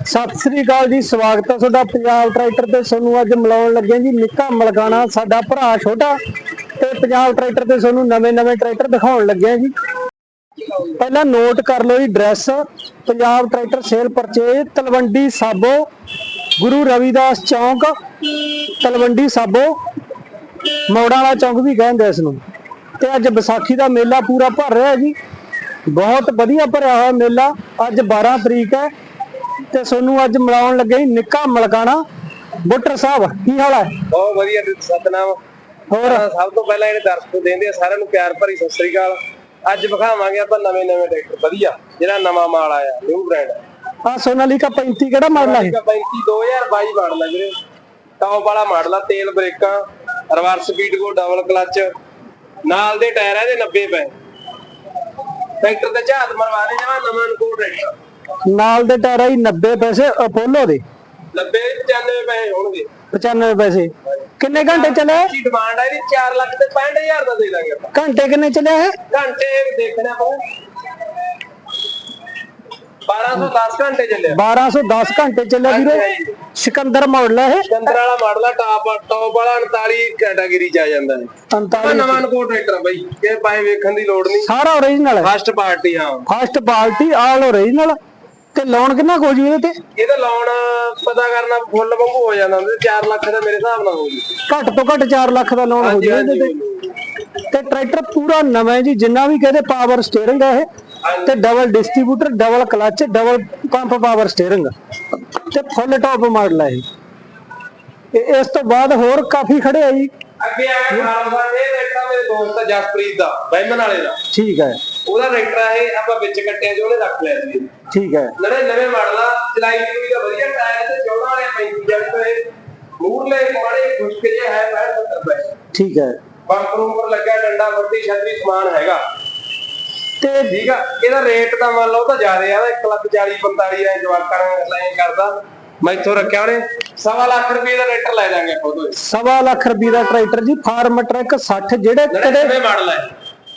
ਸਤਿ ਸ੍ਰੀ ਅਕਾਲ ਜੀ, ਸਵਾਗਤ ਹੈ ਤੁਹਾਡਾ ਪੰਜਾਬ ਟਰੈਕਟਰ ਤੇ ਤੁਹਾਨੂੰ ਅੱਜ ਮਿਲਾਉਣ ਲੱਗੇ ਜੀ ਨਿੱਕਾ ਮਲਕਾਣਾ ਸਾਡਾ ਭਰਾ ਛੋਟਾ ਤੇ ਪੰਜਾਬ ਟਰੈਕਟਰ ਤੇ ਤੁਹਾਨੂੰ ਨਵੇਂ-ਨਵੇਂ ਟਰੈਕਟਰ ਦਿਖਾਉਣ ਲੱਗੇ ਜੀ। ਪਹਿਲਾਂ ਨੋਟ ਕਰ ਲਓ ਜੀ address Punjab tractor sale purchase Talwandi Sabo, Guru Ravidas ਚੌਂਕ, ਤਲਵੰਡੀ ਸਾਬੋ ਮੋੜਾਂ ਵਾਲਾ ਚੌਂਕ ਵੀ ਕਹਿੰਦੇ ਇਸ ਨੂੰ। ਤੇ ਅੱਜ ਵਿਸਾਖੀ ਦਾ ਮੇਲਾ ਪੂਰਾ ਭਰ ਰਿਹਾ ਜੀ। ਬਹੁਤ ਵਧੀਆ ਭਰਿਆ ਹੋਇਆ ਮੇਲਾ, ਅੱਜ 12 ਤਰੀਕ ਹੈ। ਤੇ ਤੁਹਾਨੂੰ ਅੱਜ ਮਿਲਾਉਣ ਲੱਗੇ ਨਿੱਕਾ ਮਲਕਾਣਾ ਬੁੱਟਰ ਸਾਹਿਬ ਕੀ ਹਾਲ ਹੈ? ਬਹੁਤ ਵਧੀਆ ਸਤਨਾਮ। ਹੋਰ? ਸਭ ਤੋਂ ਪਹਿਲਾਂ ਜਿਹੜੇ ਦਰਸ਼ਕ ਦੇਂਦੇ ਆ ਸਾਰਿਆਂ ਨੂੰ ਪਿਆਰ ਭਰੀ ਸਤਿ ਸ੍ਰੀ ਅਕਾਲ। ਅੱਜ ਵਿਖਾਵਾਂਗੇ ਆਪਾਂ ਨਵੇਂ ਨਵੇਂ ਟਰੈਕਟਰ ਵਧੀਆ ਜਿਹੜਾ ਨਵਾਂ ਮਾਲ ਆਇਆ ਨਿਊ ਬ੍ਰਾਂਡ ਆ ਸੋਨਾਲੀਕਾ 35 ਕਿਹੜਾ ਮਾਡਲ ਹੈ 35 2022 ਮਾਡਲ ਆ ਵੀਰੇ। ਟੌਪ ਵਾਲਾ ਮਾਡਲ ਆ ਤੇਲ ਬ੍ਰੇਕਾਂ ਰਿਵਰਸ ਸਪੀਡ ਕੋ ਡਬਲ ਕਲਚ ਨਾਲ ਦੇ ਟਾਇਰ ਆ ਇਹਦੇ 90 ਪਏ ਟਰੈਕਟਰ ਤੇ ਝਾਤ ਮਰਵਾ ਦੇ ਜਮਾ ਨਵਾਂ ਅਨਕੋਡ ਟਰੈਕਟਰ ਨਾਲ ਦੇ ਟਾਇਰ ਆਈ 90 ਪੈਸੇ ਅਪੋਲੋ ਦੇ। 90 95 ਪਏ ਹੋਣਗੇ। 95 ਪੈਸੇ। ਕਿੰਨੇ ਘੰਟੇ ਚੱਲੇ ਕੀ ਡਿਮਾਂਡ ਆ ਇਹਦੀ? 4 ਲੱਖ ਤੇ 65000 ਦਾ ਦੇ ਦਾਂਗੇ ਆਪਾਂ। ਘੰਟੇ ਕਿੰਨੇ ਚੱਲੇ ਹੈ ਘੰਟੇ ਦੇਖਣਾ ਪਊ 1210 ਘੰਟੇ ਚੱਲਿਆ। 1210 ਘੰਟੇ ਚੱਲੇ ਵੀਰੇ। ਸਿਕੰਦਰ ਮਾਡਲ ਹੈ ਚੰਦਰ ਵਾਲਾ ਮਾਡਲ ਆ ਟਾਪ ਟੌਪ ਵਾਲਾ 39 ਕੈਟਾਗਰੀ ਚ ਆ ਜਾਂਦਾ ਹੈ ਆਹ 45 ਨਵਾਂ ਨਕੋ ਟਰੈਕਟਰ ਆ ਬਾਈ। ਇਹ ਪਾਏ ਵੇਖਣ ਦੀ ਲੋੜ ਨਹੀਂ। ਸਾਰਾ ਓਰੀਜਨਲ ਹੈ ਫਸਟ ਪਾਰਟੀ ਆ ਫਸਟ ਪਾਰਟੀ ਆਲ ਓਰੀਜਨਲ ਤੇ ਲੋਨ ਕਿੰਨਾ ਕੁ ਹੋ ਜੀ ਇਹਦੇ ਤੇ? ਇਹਦਾ ਲੋਨ ਪਤਾ ਕਰਨਾ ਫੁੱਲ ਵਾਂਗੂ ਹੋ ਜਾਂਦਾ ਹੁੰਦਾ 4 ਲੱਖ ਦਾ ਮੇਰੇ ਹਿਸਾਬ ਨਾਲ ਹੋ ਜੂ। ਘੱਟ ਤੋਂ ਘੱਟ 4 ਲੱਖ ਦਾ ਲੋਨ ਹੋ ਜੀ ਇਹਦੇ ਤੇ। ਤੇ ਟਰੈਕਟਰ ਪੂਰਾ ਨਵਾਂ ਹੈ ਜੀ ਜਿੰਨਾ ਵੀ ਕਹਦੇ ਪਾਵਰ ਸਟੀਅਰਿੰਗ ਹੈ ਇਹ। ਤੇ double distributor double clutch double pump power steering ਤੇ ਫੁੱਲ ਟੌਪ ਮਾਡਲ ਹੈ ਇਹ। ਇਸ ਤੋਂ ਬਾਅਦ ਹੋਰ ਕਾਫੀ ਖੜੇ ਆ ਜੀ। ਅੱਗੇ ਆ ਦਾ ਇਹ ਟਰੈਕਟਰ ਮੇਰੇ ਦੋਸਤ ਆ ਜਸਪ੍ਰੀਤ ਦਾ ਬੈਮਨ ਵਾਲੇ ਦਾ। ਠੀਕ ਹੈ ਉਹਦਾ ਟਰੈਕਟਰ ਆ ਇਹ ਆਪਾਂ ਵਿੱਚ ਕੱਟਿਆ ਸੀ ਉਹਨੇ ਰੱਖ ਲਿਆ ਸੀ। ਠੀਕ ਹੈ। ਨਵੇਂ ਨਵੇਂ ਮਾਡਲ ਆ ਚਲਾਈ ਦੀ ਦਾ ਵਧੀਆ ਟਾਇਰ ਤੇ 14 ਵਾਲੇ 35 ਜੱਟ ਤੇ ਮੂਰਲੇ ਮਾੜੇ ਖੁਸ਼ਕ ਜਿਹਾ ਹੈ 65 70 ਰੁਪਏ ਠੀਕ ਹੈ। ਬੰਪਰ ਉੱਪਰ ਲੱਗਿਆ ਡੰਡਾ ਵੱਡੀ ਛਤਰੀ ਸਮਾਨ ਹੈਗਾ। ਤੇ ਠੀਕ ਆ ਇਹਦਾ ਰੇਟ ਤਾਂ ਮੰਨ ਲਓ ਤਾਂ ਜ਼ਿਆਦਾ ਆ 1 ਲੱਖ 40 45 ਐ ਜਵਾਕਾਂ ਨਾਲ ਲਾਈਨ ਕਰਦਾ। ਮੈਂ ਇੱਥੋਂ ਰੱਖਿਆ ਉਹਨੇ ਸਵਾ ਲੱਖ ਰੁਪਏ ਦਾ ਰੇਟਰ ਲੈ ਜਾਾਂਗੇ ਤੋਂ ਸਵਾ ਲੱਖ ਰੁਪਏ ਦਾ ਟਰੈਕਟਰ ਜੀ ਫਾਰਮ ਟਰੈਕ 60 ਜਿਹੜੇ ਕਦੇ ਮਾਡਲ ਹੈ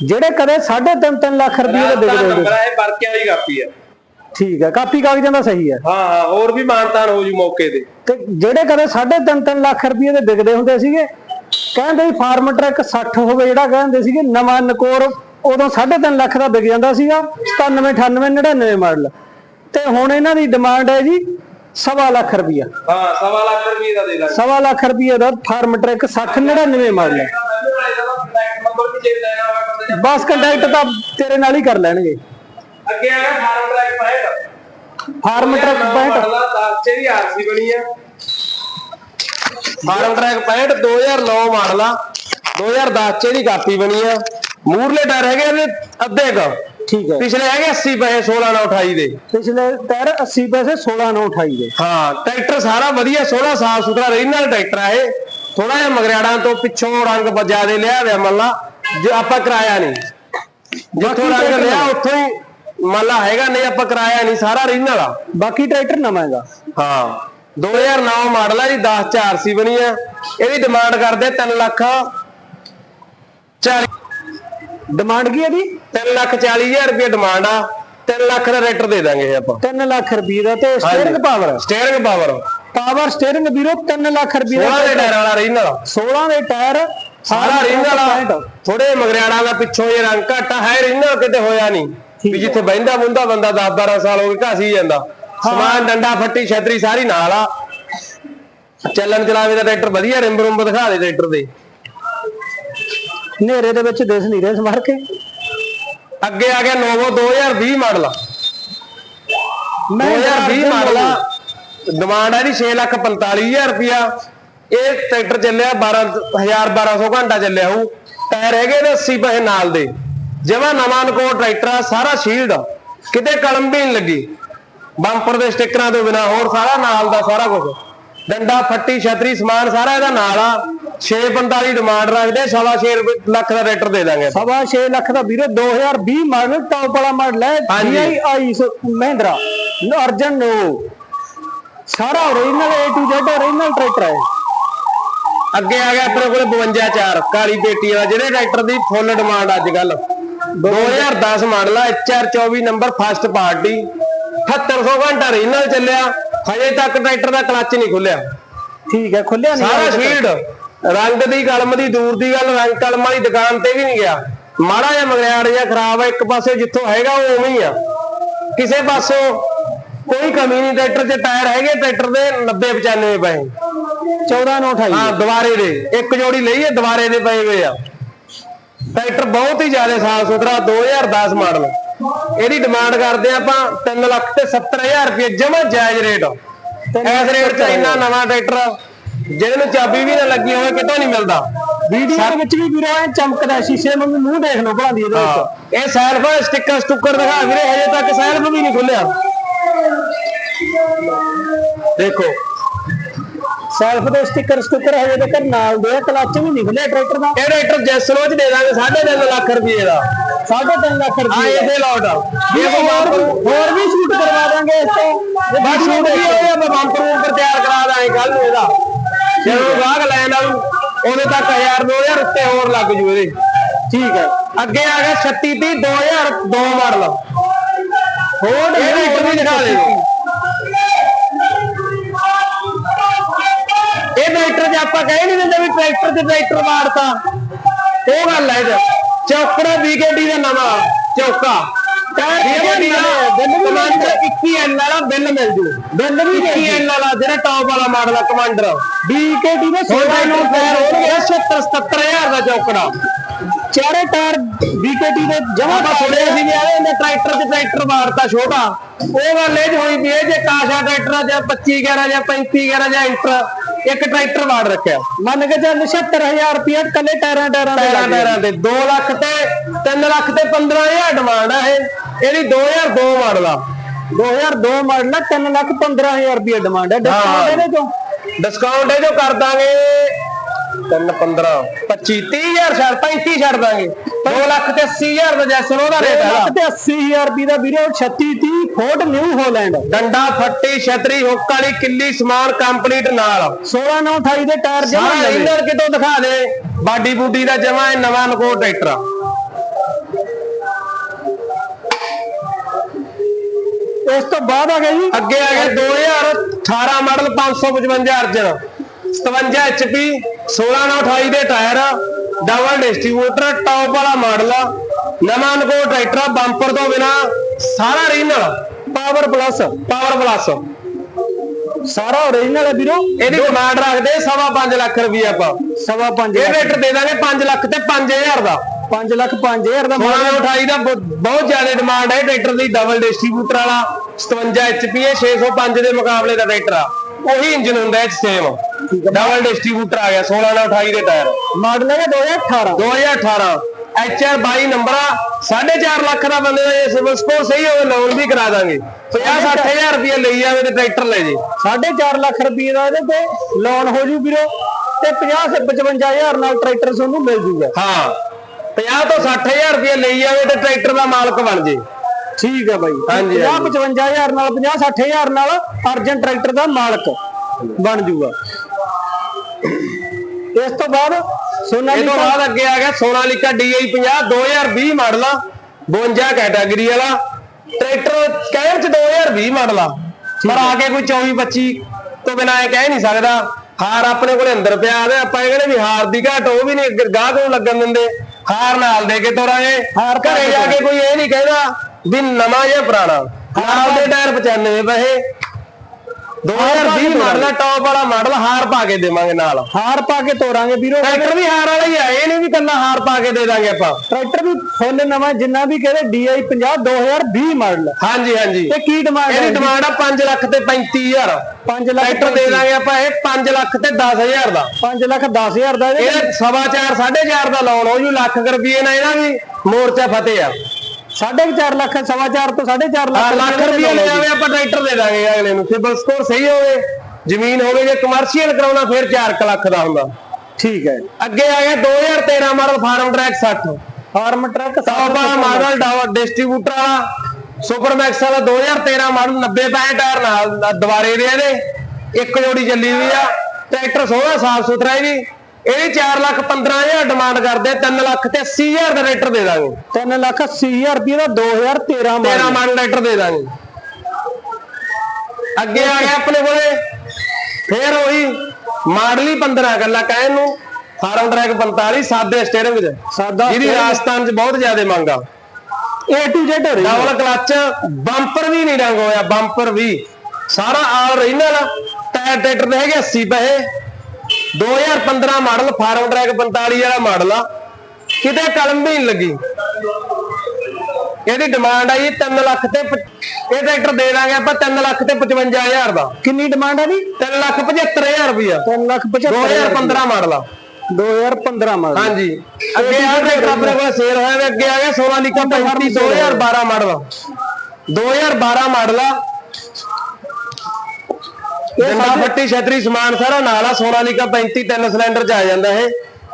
ਜਿਹੜੇ ਕਦੇ 3.5 3 ਲੱਖ ਰੁਪਏ ਦੇ ਵਿਕਦੇ ਹੁੰਦੇ ਨੰਬਰ ਹੈ ਵਰਕੇ ਵਾਲੀ ਕਾਪੀ ਆ। ਠੀਕ ਹੈ ਕਾਪੀ ਕਾਗਜ਼ਾਂ ਦਾ ਸਹੀ ਹੈ ਹਾਂ ਹਾਂ ਹੋਰ ਵੀ ਮਾਨਤਾਨ ਹੋ ਜੂ ਮੌਕੇ ਤੇ। ਤੇ ਜਿਹੜੇ ਕਦੇ 3.5 3 ਲੱਖ ਰੁਪਏ ਦੇ ਵਿਕਦੇ ਹੁੰਦੇ ਸੀਗੇ ਕਹਿੰਦੇ ਵੀ ਫਾਰਮ ਟਰੈਕ 60 ਹੋਵੇ ਜਿਹੜਾ ਕਹਿੰਦੇ ਸੀਗੇ ਨਵਾਂ ਨਕੋਰ ਉਦੋਂ 3.5 ਲੱਖ ਦਾ ਵਿਕ ਜਾਂਦਾ ਸੀਗਾ 97 98 99 ਮਾਡਲ। ਤੇ ਹੁਣ ਇਹਨਾਂ ਦੀ ਡਿਮਾਂਡ ਹੈ ਜੀ ਸਵਾ ਲੱਖ ਰੁਪਇਆ ਹਾਂ ਸਵਾ ਲੱਖ ਰੁਪਏ ਦਾ ਦੇ ਦਾਂਗੇ। ਸਵਾ ਲੱਖ ਰੁਪਏ ਦਾ ਫਾਰਮ ਟਰੈਕ 60 99 ਮਾਡਲ ਹੈ। ਨੰਬਰ ਵੀ ਬੰਦੇ ਨੇ। ਬਸ ਕੰਟੈਕਟ ਤਾਂ ਤੇਰੇ ਨਾਲ ਹੀ ਕਰ ਲੈਣਗੇ। ਅੱਗੇ ਆ ਗਿਆ Farmtrac 65 Farmtrac 65 model ਆ 10 ਚ ਦੀ ਆਰਸੀ ਬਣੀ ਆ। ਫਾਰਮ ਟਰੈਕ 65 2009 ਮਾਡਲ ਆ। 2010 ਚ ਇਹਦੀ ਕਾਪੀ ਬਣੀ ਆ। ਮੂਰਲੇ ਟਾਇਰ ਹੈਗੇ ਇਹਦੇ ਅੱਧੇ ਕ। ਠੀਕ ਹੈ ਪਿਛਲੇ ਹੈਗੇ 80 ਪੈਸੇ 16 ਨਾਲ 28 ਦੇ। ਪਿਛਲੇ ਟਾਇਰ 80 ਪੈਸੇ 16 9 28 ਦੇ। ਹਾਂ ਟਰੈਕਟਰ ਸਾਰਾ ਵਧੀਆ ਸੋਹਣਾ ਸਾਫ਼ ਸੁਥਰਾ ਰੀਨਲ ਟਰੈਕਟਰ ਆ ਇਹ। ਥੋੜਾ ਜਿਹਾ ਮਗਰਿਆੜਾਂ ਤੋਂ ਪਿੱਛੋਂ ਰੰਗ ਬਜਾ ਦੇ ਲਿਆ ਹੋਇਆ ਮੰਨ ਲਾ ਜੇ ਆਪਾਂ ਕਰਾਇਆ ਨਹੀਂ। ਜਿੱਥੋਂ ਰੰਗ ਲਿਆ ਉੱਥੋਂ ਹੀ ਮੰਨ ਲਾ ਹੈਗਾ ਨਹੀਂ ਆਪਾਂ ਕਰਾਇਆ ਨਹੀਂ ਸਾਰਾ ਰੀਨਲ ਆ। ਬਾਕੀ ਟਰੈਕਟਰ ਨਵਾਂ ਹੈਗਾ। ਹਾਂ। 2009 ਮਾਡਲ ਹੈ ਜੀ 10 ਚ ਆਰਸੀ ਬਣੀ ਆ। ਇਹਦੀ ਡਿਮਾਂਡ ਕਰਦੇ 3 ਲੱਖ 40 ਡਿਮਾਂਡ ਕੀ ਹੈ ਦੀ 3 ਲੱਖ 40 ਹਜ਼ਾਰ ਰੁਪਏ ਡਿਮਾਂਡ ਆ। 3 ਲੱਖ ਦਾ ਰੇਟਰ ਦੇ ਦਾਂਗੇ ਆਪਾਂ। 3 ਲੱਖ ਰੁਪਏ ਦਾ ਤੇ steering power steering power power steering ਵੀਰੋ 3 ਲੱਖ ਰੁਪਏ ਦਾ 16 ਦੇ ਟਾਇਰ ਵਾਲਾ ਰੀਨਲ 16 ਦੇ ਟਾਇਰ ਸਾਰਾ ਰੀਨਲ ਆ। ਥੋੜੇ ਮਗਰਿਆੜਾਂ ਦਾ ਪਿੱਛੋਂ ਇਹ ਰੰਗ ਘਟਾ ਹੈ ਰੀਨਲ ਕਿਤੇ ਹੋਇਆ ਨਹੀਂ। ਵੀ ਜਿੱਥੇ ਬਹਿੰਦਾ ਬੁੰਦਾ ਬੰਦਾ 10 12 ਸਾਲ ਹੋ ਗਏ ਘਾਸੀ ਜਾਂਦਾ। ਸਮਾਨ ਡੰਡਾ ਫੱਟੀ ਛਤਰੀ ਸਾਰੀ ਨਾਲ ਆ। ਚੱਲਣ ਚਲਾਵੇ ਦਾ ਟਰੈਕਟਰ ਵਧੀਆ ਰਿੰਬ ਰੁੰਬ ਦਿਖਾ ਦੇ ਟਰੈਕਟਰ ਦੇ। ਹਨੇਰੇ ਦੇ ਵਿੱਚ ਦਿਸ ਨਹੀਂ ਰਹੇ ਸਮਾਰ ਕੇ ਅੱਗੇ ਆ ਗਿਆ ਨੋਵੋ 2020 ਮਾਡਲ। ਮੈਂ 2020 ਮਾਡਲ ਆ। ਡਿਮਾਂਡ ਆ ਇਹਦੀ 645000 ਰੁਪਿਆ ਇਹ ਟਰੈਕਟਰ ਚੱਲਿਆ 12000 1200 ਘੰਟਾ ਚੱਲਿਆ ਹੋਊ ਟਾਇਰ ਹੈਗੇ ਨੇ 80 ਪੈਸੇ ਨਾਲ ਦੇ। ਜਮਾ ਨਵਾਂ ਨਕੋ ਟਰੈਕਟਰ ਆ ਸਾਰਾ ਸ਼ੀਲਡ ਕਿਤੇ ਕਲਮ ਵੀ ਨਹੀਂ ਲੱਗੀ। ਬੰਪਰ ਦੇ ਸਟickਰਾਂ ਤੋਂ ਬਿਨਾ ਹੋਰ ਸਾਰਾ ਨਾਲ ਦਾ ਸਾਰਾ ਕੁਝ ਡੰਡਾ ਫੱਟੀ ਛਤਰੀ ਸਮਾਨ ਸਾਰਾ ਇਹਦਾ ਨਾਲ ਆ। 645 ਡਿਮਾਂਡ ਰੱਖਦੇ ਸਵਾ ਛੇ ਰੁਪਏ ਲੱਖ ਦਾ ਰੇਟਰ ਦੇ ਦਾਂਗੇ ਸਵਾ 6 ਲੱਖ ਦਾ ਵੀਰੋ 2020 ਮਾਡਲ ਟੌਪ ਵਾਲਾ ਮਾਡਲ ਹੈ ਹਾਂਜੀ। DI ਮਹਿੰਦਰਾ। ਅਰਜਨ ਨੋ। ਸਾਰਾ original A to Z original tractor ਹੈ। ਅੱਗੇ ਆ ਗਿਆ ਆਪਣੇ ਕੋਲੇ 52 ਚਾਰ ਕਾਲੀ ਪੇਟੀ ਵਾਲਾ ਜਿਹੜੇ ਟਰੈਕਟਰ ਦੀ ਫੁੱਲ ਡਿਮਾਂਡ ਅੱਜ ਕੱਲ 2010 ਮਾਡਲ ਆ HR 24 ਨੰਬਰ ਫਸਟ ਪਾਰਟੀ 7800 ਘੰਟਾ ਰੀਨਲ ਚੱਲਿਆ ਹਜੇ ਤੱਕ ਟਰੈਕਟਰ ਦਾ ਕਲੱਚ ਨਹੀਂ ਖੁੱਲਿਆ। ਠੀਕ ਹੈ ਖੁੱਲਿਆ ਨਹੀਂ ਸਾਰਾ ਸ਼ੀਲਡ ਰੰਗ ਦੀ ਕਲਮ ਦੀ ਦੂਰ ਦੀ ਗੱਲ ਰੰਗ ਕਲਮ ਵਾਲੀ ਦੁਕਾਨ ਤੇ ਵੀ ਨਹੀਂ ਗਿਆ। ਮਾੜਾ ਜਿਹਾ ਮਗਿਆੜ ਜਿਹਾ ਖਰਾਬ ਆ ਇੱਕ ਪਾਸੇ ਜਿੱਥੋਂ ਹੈਗਾ ਉਹ ਉਵੇਂ ਹੀ ਆ। ਕਿਸੇ ਪਾਸੋਂ ਕੋਈ ਕਮੀ ਨਹੀਂ ਟਰੈਕਟਰ 'ਚ ਟਾਇਰ ਹੈਗੇ ਟਰੈਕਟਰ ਦੇ 90 95 ਪਏ। 14 9 28 ਹਾਂ ਦੁਬਾਰੇ ਦੇ। ਇੱਕ ਜੋੜੀ ਲਈ ਹੈ ਦੁਬਾਰੇ ਦੇ ਪਏ ਹੋਏ ਆ। ਟਰੈਕਟਰ ਬਹੁਤ ਹੀ ਜ਼ਿਆਦਾ ਸਾਫ਼ ਸੁਥਰਾ 2010 ਮਾਡਲ। ਇਹਦੀ ਡਿਮਾਂਡ ਕਰਦੇ ਆਪਾਂ 3 ਲੱਖ ਤੇ 70000 ਰੁਪਏ ਜਮਾ ਜਾਇਜ਼ ਰੇਟ ਇਸ ਰੇਟ 'ਚ ਇੰਨਾ ਨਵਾਂ ਟਰੈਕਟਰ ਜਿਹਦੇ ਨੂੰ ਚਾਬੀ ਵੀ ਨਾ ਲੱਗੀ ਹੋਵੇ ਕਿਤੋਂ ਨਹੀਂ ਮਿਲਦਾ। ਵੀਡੀਓ ਦੇ ਵਿੱਚ ਵੀ ਵੀਰੋ ਐ ਚਮਕਦਾ ਸ਼ੀਸ਼ੇ ਵਾਂਗੂ ਮੂੰਹ ਦੇਖ ਲਓ ਭਲਾ ਦੀ ਇਹਦੇ ਵਿੱਚ। ਇਹ ਸੈਲਫ ਸਟicker ਸਟੁੱਕਰ ਦਿਖਾ ਵੀਰੇ ਹਜੇ ਤੱਕ ਸੈਲਫ ਵੀ ਨਹੀਂ ਖੁੱਲਿਆ। ਦੇਖੋ ਸੈਲਫ ਦੇ ਸਟicker ਸਟicker ਹਜੇ ਤੱਕ ਨਾਲ ਦੇ ਆ, ਕਲੱਚ ਵੀ ਨਹੀਂ ਖੁੱਲਿਆ ਟਰੈਕਟਰ ਦਾ। ਇਹ ਟਰੈਕਟਰ ਜੈਸਨੋ ਚ ਦੇ ਦਾਂਗੇ 3.5 ਲੱਖ ਰੁਪਏ ਦਾ। 3.5 ਲੱਖ ਰੁਪਏ। ਇਹਦੇ ਲੋਟ ਆ। ਇਹ ਹੋਰ ਹੋਰ ਵੀ ਸ਼ੂਟ ਕਰਵਾ ਦਾਂਗੇ ਇਸ ਤੋਂ। ਬਸ ਸ਼ੂਟ ਵੀ ਹੋਏ ਆ ਬੰਪਰ ਉੱਪਰ ਤਿਆਰ ਕਰਾ ਦਾਂਗੇ ਕੱਲ ਨੂੰ ਇਹਦਾ। ਜਦੋਂ ਗਾਹਕ ਲੈਣ ਆਊ ਉਹਦੇ ਤੱਕ 1000 2000 ਉੱਤੇ ਹੋਰ ਲੱਗ ਜੂ ਇਹਦੇ। ਠੀਕ ਹੈ। ਅੱਗੇ ਆ ਗਿਆ 36 30 2002 ਮਾਡਲ। ਹੋਰ ਇਹ ਵੀ ਦਿਖਾ ਦੇ ਇਹ ਟਰੈਕਟਰ ਜੇ ਆਪਾਂ ਕਹੇ ਨਹੀਂ ਦਿੰਦੇ ਵੀ ਟਰੈਕਟਰ ਤੇ ਟਰੈਕਟਰ ਮਾਰਤਾ ਉਹ ਗੱਲ ਹੈ ਇਹ ਚੌਕੜਾ ਦਾ ਨਵਾਂ ਚੌਕਾ। BKT ਦਾ ਬਿੱਲ ਵੀ ਕਮਾਂਡਰ 21 ਐਲ ਵਾਲਾ ਬਿੱਲ ਮਿਲ ਜੂ। ਬਿੱਲ ਵੀ 21 ਐਲ ਵਾਲਾ ਜਿਹੜਾ ਟੌਪ ਵਾਲਾ ਮਾਡਲ ਆ ਕਮਾਂਡਰ। BKT ਦੇ ਥੋੜਾ ਨੂੰ ਫੇਰ ਹੋਣਗੇ। 70 77000 ਦਾ ਚੌਕੜਾ। ਚਾਰੇ ਟਾਇਰ BKT ਦੇ ਜਮਾ ਆਪਾਂ ਸੁਣਿਆ ਸੀ ਵੀ ਆਲੇ ਇਹਨੇ ਟਰੈਕਟਰ ਤੇ ਟਰੈਕਟਰ ਮਾਰਤਾ ਛੋਟਾ। ਉਹ ਗੱਲ ਇਹ ਹੋਈ ਵੀ ਇਹ ਜੇ ਕਾਸ਼ਾ ਟਰੈਕਟਰ ਜਾਂ 25 11 ਜਾਂ 35 11 ਜਾਂ ਇੰਟਰ। ਇੱਕ ਟਰੈਕਟਰ ਮਾਰ ਰੱਖਿਆ। ਮੰਨ ਕੇ ਚੱਲ 76000 ਰੁਪਏ ਕੱਲੇ ਟਾਇਰਾਂ ਟਾਇਰਾਂ ਦੇ ਟਾਇਰਾਂ ਟਾਇਰਾਂ ਤੇ 2 ਲੱਖ ਤੇ 3 ਲੱਖ ਤੇ 15000 ਡਿਮਾਂਡ ਆ ਇਹ। ਇਹਦੀ 2002 ਮਾਡਲ ਆ 2002 ਮਾਡਲ 3 ਲੱਖ 15000 ਰੁਪਏ ਡਿਮਾਂਡ ਹੈ। ਡਿਸਕਾਊਂਟ ਇਹਦੇ ਚੋਂ? ਡਿਸਕਾਊਂਟ ਇਹ ਜੋ ਕਰ ਦਾਂਗੇ। 3 15 25 30000 ਛੱਡ 35 ਛੱਡ ਦਾਂਗੇ। 2 ਲੱਖ ਤੇ 80000 ਦਾ ਜੈਸਨ ਉਹਦਾ ਰੇਟ ਲੱਖ ਹੈ ਤੇ 80000 ਰੁਪਏ ਦਾ ਵੀਰੇ 36 30 ਫੋਰਡ ਨਿਊ ਹਾਲੈਂਡ ਡੰਡਾ ਫੱਟੀ ਛਤਰੀ ਹੁੱਕ ਵਾਲੀ ਕਿੱਲੀ ਸਮਾਨ ਕੰਪਲੀਟ ਨਾਲ। 16 9 28 ਦੇ ਟਾਇਰ ਜਮਾ ਨਵੇਂ ਇੰਜਨ ਕਿਤੋਂ ਦਿਖਾ ਦੇ? ਬਾਡੀ ਬੂਡੀ ਦਾ ਜਮਾ ਇਹ ਨਵਾਂ ਨਕੋ ਟਰੈਕਟਰ ਆ। ਇਸ ਤੋਂ ਬਾਅਦ ਆ ਗਿਆ ਜੀ। ਅੱਗੇ ਆ ਗਿਆ 2018 ਮਾਡਲ 555 ਅਰਜਨ। 57 HP 16 ਨਾਲ 28 ਦੇ ਟਾਇਰ ਡਬਲ ਡਿਸਟ੍ਰੀਬਿਊਟਰ ਟੌਪ ਵਾਲਾ ਮਾਡਲ ਆ ਨਵਾਂ ਨਕੋ ਟਰੈਕਟਰ ਆ, ਬੰਪਰ ਤੋਂ ਬਿਨਾ ਸਾਰਾ renal power plus power plus ਸਾਰਾ ਓਰੀਜਨਲ ਹੈ ਵੀਰੋ। ਇਹਦੀ ਡਿਮਾਂਡ ਰੱਖਦੇ ਸਵਾ 5 ਲੱਖ ਰੁਪਏ ਆਪਾਂ। ਸਵਾ 5 ਇਹ ਟਰੈਕਟਰ ਦੇ ਦਾਂਗੇ 5 ਲੱਖ ਤੇ 5000 ਦਾ। 5 ਲੱਖ 5000 ਦਾ ਮਾਡਲ। ਮਾਡਲ 28 ਦਾ ਬਹੁਤ ਜ਼ਿਆਦਾ ਡਿਮਾਂਡ ਹੈ ਟਰੈਕਟਰ ਦੀ ਡਬਲ ਡਿਸਟ੍ਰੀਬਿਊਟਰ ਵਾਲਾ 57 HP ਹੈ 605 ਦੇ ਮੁਕਾਬਲੇ ਦਾ ਟਰੈਕਟਰ ਆ। ਉਹੀ ਇੰਜਨ ਹੁੰਦਾ ਹੈ ਸੇਮ ਡਬਲ ਡਿਸਟ੍ਰੀਬਿਊਟਰ ਆ ਗਿਆ 16 ਨਾਲ 28 ਦੇ ਟਾਇਰ ਮਾਡਲ ਹੈ 2018 2018 HR 22 ਨੰਬਰ ਆ 4.5 ਲੱਖ ਦਾ ਬੰਦੇ ਦਾ ਜੇ ਸਿਵਲ ਸਕੋਰ ਸਹੀ ਹੋਵੇ ਲੋਨ ਵੀ ਕਰਾ ਦਾਂਗੇ। 50 60000 ਰੁਪਏ ਲਈ ਜਾਵੇ ਤੇ ਟਰੈਕਟਰ ਲੈ ਜੇ। 4.5 ਲੱਖ ਰੁਪਏ ਦਾ ਇਹਦੇ ਤੇ ਲੋਨ ਹੋ ਜੂ ਵੀਰੋ ਤੇ 50 55000 ਨਾਲ ਟਰੈਕਟਰ ਤੁਹਾਨੂੰ ਮਿਲ ਜੂਗਾ। ਹਾਂ। 50 ਤੋਂ 60000 ਰੁਪਏ ਲਈ ਜਾਵੇ ਤੇ ਟਰੈਕਟਰ ਦਾ ਮਾਲਕ ਬਣ ਜੇ। ਠੀਕ ਹੈ ਬਾਈ। ਹਾਂਜੀ, 50 ਹਾਂਜੀ। 55000 ਨਾਲ 50 60000 ਨਾਲ ਅਰਜਨ ਟਰੈਕਟਰ ਦਾ ਮਾਲਕ ਬਣ ਜੂਗਾ। ਇਸ ਤੋਂ ਬਾਅਦ ਇਹ ਤੋਂ ਸੋਨਾਲੀਕਾ ਬਾਅਦ ਅੱਗੇ ਆ ਗਿਆ ਸੋਨਾਲੀਕਾ DI 50 2020 ਮਾਡਲ ਆ 52 ਕੈਟਾਗਰੀ ਵਾਲਾ। ਟਰੈਕਟਰ ਕਹਿਣ ਚ 2020 ਮਾਡਲ ਆ ਪਰ ਆ। ਕੇ ਕੋਈ 24 25 ਤੋਂ ਬਿਨਾ ਇਹ ਕਹਿ ਨਹੀਂ ਸਕਦਾ। ਹਾਰ ਆਪਣੇ ਕੋਲੇ ਅੰਦਰ ਪਿਆ ਤੇ ਆਪਾਂ ਇਹ ਕਹਿੰਦੇ ਵੀ ਹਾਰ ਦੀ ਘਾਟ ਉਹ ਵੀ ਨਹੀਂ ਗਾਹਕ ਨੂੰ ਲੱਗਣ ਦਿੰਦੇ ਹਾਰ ਨਾਲ ਦੇ ਕੇ ਤੋਰਾਂਗੇ। ਹਾਰ ਘਰੇ ਜਾ ਕੇ ਕੋਈ ਇਹ ਨਹੀਂ ਕਹਿੰਦਾ ਵੀ ਨਵਾਂ ਜਾਂ ਪੁਰਾਣਾ? ਨਾਲ ਦੇ ਟਾਇਰ 95 ਪੈਸੇ। 2020 ਮਾਡਲ ਟੌਪ ਵਾਲਾ ਮਾਡਲ ਹਾਰ ਪਾ ਕੇ ਦੇਵਾਂਗੇ ਨਾਲ। ਹਾਰ ਪਾ ਕੇ ਤੋਰਾਂਗੇ ਵੀਰੋ। ਟਰੈਕਟਰ ਵੀ ਹਾਰ ਵਾਲਾ ਹੀ ਆ ਇਹ ਨਹੀਂ ਵੀ ਕੱਲਾ ਹਾਰ ਪਾ ਕੇ ਦੇ ਦਾਂਗੇ ਆਪਾਂ। ਟਰੈਕਟਰ ਵੀ ਫੁੱਲ ਨਵਾਂ ਜਿੰਨਾ ਵੀ ਕਹਿੰਦੇ DI 50 2020 ਮਾਡਲ। ਹਾਂਜੀ ਹਾਂਜੀ। ਤੇ ਕੀ ਡਿਮਾਂਡ ਹੈ ਇਹਦੀ ਡਿਮਾਂਡ ਆ 5 ਲੱਖ ਤੇ 35000 5 ਲੱਖ ਟਰੈਕਟਰ ਦੇ ਦਾਂਗੇ ਆਪਾਂ ਇਹ 5 ਲੱਖ ਤੇ 10000 ਦਾ। 5 ਲੱਖ 10000 ਦਾ ਇਹ ਸਵਾ 4 4.5 ਦਾ ਲੋਨ ਹੋ ਜੂ ਲੱਖ ਰੁਪਏ ਨਾਲ ਇਹਦਾ ਵੀ ਮੋਰਚਾ ਫਤਿਹ ਆ। 4.5 ਲੱਖ ਸਵਾ 4 ਤੋਂ 4.5 ਹਾਂ ਲੱਖ ਲੱਖ ਰੁਪਏ ਲੈ ਆਵੇ ਆਪਾਂ ਟਰੈਕਟਰ ਦੇ ਦਾਂਗੇ ਅਗਲੇ ਨੂੰ। ਸਿਬਲ ਸਕੋਰ ਸਹੀ ਹੋਵੇ ਜ਼ਮੀਨ ਹੋਵੇ ਜੇ ਕਮਰਸ਼ੀਅਲ ਕਰਾਉਣਾ ਫਿਰ 4 ਲੱਖ ਦਾ ਹੁੰਦਾ। ਠੀਕ ਹੈ। ਅੱਗੇ ਆ ਗਿਆ 2013 model Farmtrac 60 Farmtrac top ਵਾਲਾ ਮਾਡਲ ਡਾਵਰ ਡਿਸਟ੍ਰੀਬਿਊਟਰ ਵਾਲਾ ਸੁਪਰ ਮੈਕਸ ਵਾਲਾ 2013 ਮਾਡਲ 90 ਪੈਸੇ ਟਾਇਰ ਨਾਲ ਦੁਬਾਰੇ ਦੇ ਇਹਦੇ। ਇੱਕ ਜੋੜੀ ਚੱਲੀ ਹੋਈ ਆ ਟਰੈਕਟਰ ਸੋਹਣਾ ਸਾਫ਼ ਸੁਥਰਾ ਇਹਦੀ ਇਹ 4 ਲੱਖ 15000 ਡਿਮਾਂਡ ਕਰਦੇ 3 ਲੱਖ ਤੇ 80000 ਦਾ ਟਰੈਕਟਰ ਦੇ ਦਾਂਗੇ। 3 ਲੱਖ 80000 ਰੁਪਏ ਦਾ 2013 13 ਮਾਡਲ ਮਾਡਲ ਟਰੈਕਟਰ ਦੇ ਦਾਂਗੇ। ਅੱਗੇ ਆ ਗਿਆ ਆਪਣੇ ਕੋਲੇ। ਫੇਰ ਉਹੀ ਮਾਡਲੀ 15 ਗੱਲਾਂ ਕਹਿਣ ਨੂੰ। ਫਾਰਮ ਟਰੈਕ 45 ਸਾਦੇ ਸਟੀਅਰਿੰਗ 'ਚ ਸਾਦਾ ਜਿਹਦੀ। ਰਾਜਸਥਾਨ 'ਚ ਬਹੁਤ ਜ਼ਿਆਦਾ ਮੰਗ ਆ। A to Z ਹੋ ਰਹੀ ਡਬਲ ਕਲੱਚ ਬੰਪਰ ਵੀ ਨਹੀਂ ਰੰਗ ਹੋਇਆ ਬੰਪਰ ਵੀ। ਸਾਰਾ ਆਲ ਰੀਨਲ ਟਾਇਰ ਟਰੈਕਟਰ ਦੇ ਹੈਗੇ 80 ਪੈਸੇ। 2015 ਮਾਡਲ ਫਾਰਮ ਟਰੈਕ 45 ਵਾਲਾ ਮਾਡਲ ਆ। ਕਿਤੇ ਕਲਮ ਵੀ ਨਹੀਂ ਲੱਗੀ। ਇਹਦੀ ਡਿਮਾਂਡ ਆਈ 3 ਲੱਖ ਤੇ ਇਹ ਟਰੈਕਟਰ ਦੇ ਦਾਂਗੇ ਆਪਾਂ 3 ਲੱਖ ਤੇ 55000 ਦਾ। ਕਿੰਨੀ ਡਿਮਾਂਡ ਹੈ ਜੀ? 3 ਲੱਖ 75000 ਰੁਪਇਆ 3 ਲੱਖ 75 2015 ਮਾਡਲ ਆ। 2015 ਮਾਡਲ। ਹਾਂਜੀ। ਅੱਗੇ ਆ ਟਰੈਕਟਰ ਆਪਣੇ ਕੋਲ ਸੇਲ ਹੋਇਆ ਵੇ ਅੱਗੇ ਆ ਗਿਆ ਸੋਨਾਲੀਕਾ 35 2012 ਮਾਡਲ 2012 ਮਾਡਲ ਆ। ਡੰਡਾ ਫੱਟੀ ਛਤਰੀ ਸਮਾਨ ਸਾਰਾ ਨਾਲ ਆ ਸੋਨਾਲੀਕਾ 35 ਤਿੰਨ ਸਿਲੰਡਰ ਚ ਆ ਜਾਂਦਾ ਇਹ।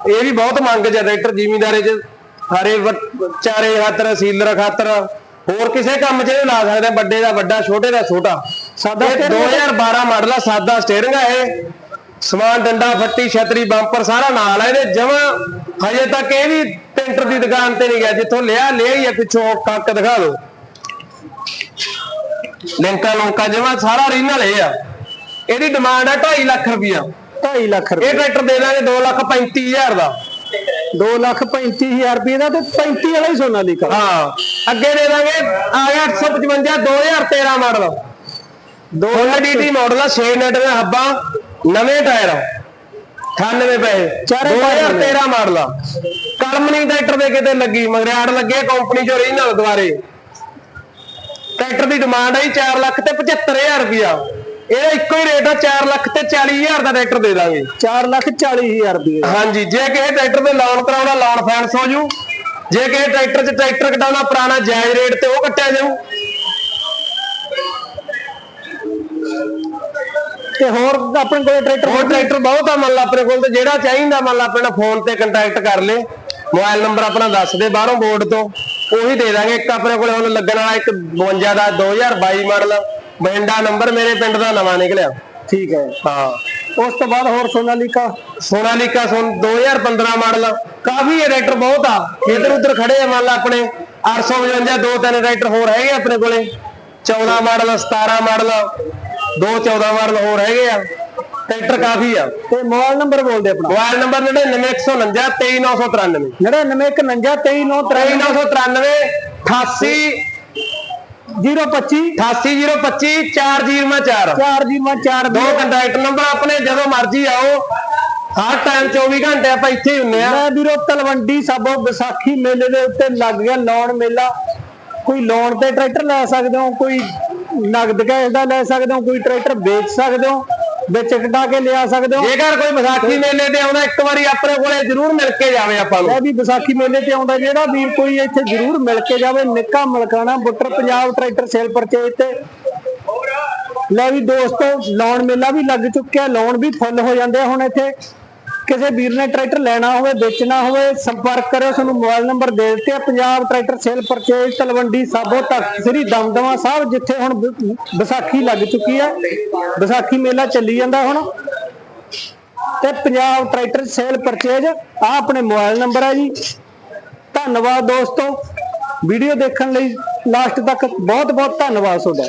ਇਹ ਵੀ ਬਹੁਤ ਮੰਗ ਚ ਟਰੈਕਟਰ ਜ਼ਿਮੀਂਦਾਰੇ ਚ। ਵ- ਚਾਰੇ ਖਾਤਰ ਸੀਲਰ ਖਾਤਰ ਹੋਰ ਕਿਸੇ ਕੰਮ 'ਚ ਇਹ ਲਾ ਸਕਦੇ। ਵੱਡੇ ਦਾ ਵੱਡਾ ਛੋਟੇ ਦਾ ਛੋਟਾ। ਸਾਦਾ ਇਹ steering 2012 ਮਾਡਲ ਆ ਸਾਦਾ ਸਟੀਅਰਿੰਗ ਆ ਇਹ। ਸਮਾਨ ਡੰਡਾ ਫੱਟੀ ਛਤਰੀ ਬੰਪਰ ਸਾਰਾ ਨਾਲ ਆ ਇਹਦੇ। ਜਮਾ ਹਜੇ ਤੱਕ ਇਹ ਵੀ ਟੈਂਟਰ ਦੀ ਦੁਕਾਨ ਤੇ ਨਹੀਂ ਗਿਆ। ਜਿੱਥੋਂ ਲਿਆ ਲਿਆ ਹੀ ਆ ਪਿੱਛੋਂ ਕੱਕ ਦਿਖਾ ਦਿਓ। ਲਿੰਕਾਂ ਲੋਕਾਂ ਜਮਾ ਸਾਰਾ ਰੀਨਲ ਇਹ ਆ। ਇਹਦੀ ਡਿਮਾਂਡ ਆ 2.5 ਲੱਖ ਰੁਪਇਆ 2.5 ਲੱਖ ਇਹ ਰੁਪਏ ਟਰੈਕਟਰ ਦੇ ਦਾਂਗੇ 2 ਲੱਖ 35000 ਦਾ। 2 ਲੱਖ 35000 ਰੁਪਏ ਦਾ ਤੇ 35 ਵਾਲਾ ਹੀ ਸੋਨਾਲੀਕਾ ਹਾਂ ਅੱਗੇ ਦੇ ਦਾਂਗੇ ਆ ਗਿਆ 855 2013 ਮਾਡਲ। ਦੋ Honda DT ਮਾਡਲ ਆ 6 ਨਟ ਦੇ ਹੱਬਾਂ ਨਵੇਂ ਟਾਇਰ 98 ਪੈਸੇ ਚਾਰੇ ਟਾਇਰ 2013 ਮਾਡਲ ਆ। ਕਲਮਨੀ ਟਰੈਕਟਰ ਦੇ ਕਿਤੇ ਲੱਗੀ ਮਗਰਿਆੜ ਲੱਗੇ ਕੰਪਨੀ ਚੋਂ ਰੀਨਲ ਦੁਆਰੇ ਟਰੈਕਟਰ ਦੀ ਡਿਮਾਂਡ ਆਈ 4 ਲੱਖ ਤੇ 75000 ਰੁਪਿਆ ਇਹਦਾ ਇੱਕੋ ਹੀ ਰੇਟ ਆ 4 ਲੱਖ ਤੇ 40000 ਦਾ ਟਰੈਕਟਰ ਦੇ ਦਾਂਗੇ। 4 ਲੱਖ 40000 ਰੁਪਏ ਹਾਂਜੀ ਜੇ ਕਿਸੇ ਟਰੈਕਟਰ ਤੇ ਲੋਨ ਕਰਾਉਣਾ ਲੋਨ ਫਾਈਨੈਂਸ ਹੋ ਜੂ। ਜੇ ਕਿਸੇ ਟਰੈਕਟਰ 'ਚ ਟਰੈਕਟਰ ਕਟਾਉਣਾ ਪੁਰਾਣਾ ਜਾਇਜ਼ ਰੇਟ ਤੇ ਉਹ ਕੱਟਿਆ ਜਾਊ। ਤੇ ਹੋਰ ਆਪਣੇ ਕੋਲ ਟਰੈਕਟਰ ਹੋਰ ਟਰੈਕਟਰ ਬਹੁਤ ਆ ਮੰਨ ਲਾ ਆਪਣੇ ਕੋਲ ਤੇ ਜਿਹੜਾ ਚਾਹੀਦਾ ਮੰਨ ਲਾ ਆਪਣਾ ਫੋਨ ਤੇ ਕੰਟੈਕਟ ਕਰ ਲੇ। ਮੋਬਾਈਲ ਨੰਬਰ ਆਪਣਾ ਦੱਸ ਦੇ ਬਾਹਰੋਂ ਬੋਰਡ ਤੋਂ ਉਹੀ ਦੇ ਦਾਂਗੇ। ਇੱਕ ਆਪਣੇ ਕੋਲੇ ਹੁਣ ਲੱਗਣ ਵਾਲਾ ਇੱਕ 52 ਦਾ 2022 ਮਾਡਲ ਬੈਂਡਾ ਨੰਬਰ ਮੇਰੇ ਪਿੰਡ ਦਾ ਨਵਾਂ ਨਿਕਲਿਆ। ਠੀਕ ਹੈ। ਹਾਂ। ਉਸ ਤੋਂ ਬਾਅਦ ਹੋਰ ਸੋਨਾਲੀਕਾ? ਸੋਨਾਲੀਕਾ ਸੋਨ 2015 ਮਾਡਲ। ਕਾਫੀ ਟਰੈਕਟਰ ਬਹੁਤ ਆ। ਇਧਰ ਉਧਰ ਖੜੇ ਆ ਮੰਨ ਲਾ ਆਪਣੇ। 855 ਦੋ ਤਿੰਨ ਟਰੈਕਟਰ ਹੋਰ ਹੈਗੇ ਆਪਣੇ ਕੋਲੇ। 14 ਮਾਡਲ 17 ਮਾਡਲ ਦੋ 14 ਮਾਡਲ ਹੋਰ ਹੈਗੇ ਆ। ਟਰੈਕਟਰ ਕਾਫੀ ਆ। ਤੇ ਮੋਬਾਈਲ ਨੰਬਰ ਬੋਲ ਦੇ ਆਪਣਾ। ਮੋਬਾਈਲ ਨੰਬਰ 99149 23993 9919193 23993 88 025 88025 4004 4 ਜੀ ਮੈਂ 4 ਦੋ ਕੰਟੈਕਟ ਨੰਬਰ ਆਪਣੇ ਜਦੋਂ ਮਰਜ਼ੀ ਆਓ। ਹਰ ਟਾਈਮ 24 ਘੰਟੇ ਆਪਾਂ ਇੱਥੇ ਹੀ ਹੁੰਨੇ ਆ। ਮੈਂ ਵੀਰੋ ਤਲਵੰਡੀ ਸਾਬੋ ਵਿਸਾਖੀ ਮੇਲੇ ਦੇ ਉੱਤੇ ਲੱਗ ਗਿਆ ਲੋਨ ਮੇਲਾ। ਕੋਈ ਲੋਨ ਤੇ ਟਰੈਕਟਰ ਲੈ ਸਕਦੇ ਹੋ ਕੋਈ ਨਗਦ ਕੈਸ਼ ਦਾ ਲੈ ਸਕਦੇ ਹੋ ਕੋਈ ਟਰੈਕਟਰ ਵੇਚ ਸਕਦੇ ਹੋ। ਵਿੱਚ ਕਟਾ ਕੇ ਲਿਆ ਸਕਦੇ ਹੋ। ਜੇਕਰ ਕੋਈ ਵਿਸਾਖੀ ਮੇਲੇ ਤੇ ਆਉਂਦਾ ਇੱਕ ਵਾਰੀ ਆਪਣੇ ਕੋਲੇ ਜ਼ਰੂਰ ਮਿਲ ਕੇ ਜਾਵੇ ਆਪਾਂ ਨੂੰ। ਇਹ ਵੀ ਵਿਸਾਖੀ ਮੇਲੇ ਤੇ ਆਉਂਦਾ ਜਿਹੜਾ ਵੀਰ ਕੋਈ ਇੱਥੇ ਜ਼ਰੂਰ ਮਿਲ ਕੇ ਜਾਵੇ Nikka Malkana Buttar Punjab tractor sale purchase ਤੇ। ਲੈ ਵੀ ਦੋਸਤੋ ਲੋਨ ਮੇਲਾ ਵੀ ਲੱਗ ਚੁੱਕਿਆ ਲੋਨ ਵੀ ਫੁੱਲ ਹੋ ਜਾਂਦੇ ਹੁਣ ਇੱਥੇ। ਕਿਸੇ ਵੀਰ ਨੇ ਟਰੈਕਟਰ ਲੈਣਾ ਹੋਵੇ, ਵੇਚਣਾ ਹੋਵੇ, ਸੰਪਰਕ ਕਰਿਓ ਤੁਹਾਨੂੰ ਮੋਬਾਈਲ ਨੰਬਰ ਦੇ ਦਿੱਤੇ ਆ। Punjab tractor sale purchase Talwandi Sabo Takht, Sri Damdama Sahib, ਜਿੱਥੇ ਹੁਣ ਵਿਸਾਖੀ ਲੱਗ ਚੁੱਕੀ ਆ। ਵਿਸਾਖੀ ਮੇਲਾ ਚੱਲੀ ਜਾਂਦਾ ਹੁਣ। ਤੇ ਪੰਜਾਬ ਟਰੈਕਟਰ ਸੇਲ ਪਰਚੇਜ ਆ ਆਪਣੇ ਮੋਬਾਈਲ ਨੰਬਰ ਹੈ ਜੀ। ਧੰਨਵਾਦ ਦੋਸਤੋ। ਵੀਡੀਓ ਦੇਖਣ ਲਈ ਲਾਸਟ ਤੱਕ ਬਹੁਤ ਬਹੁਤ ਧੰਨਵਾਦ ਤੁਹਾਡਾ।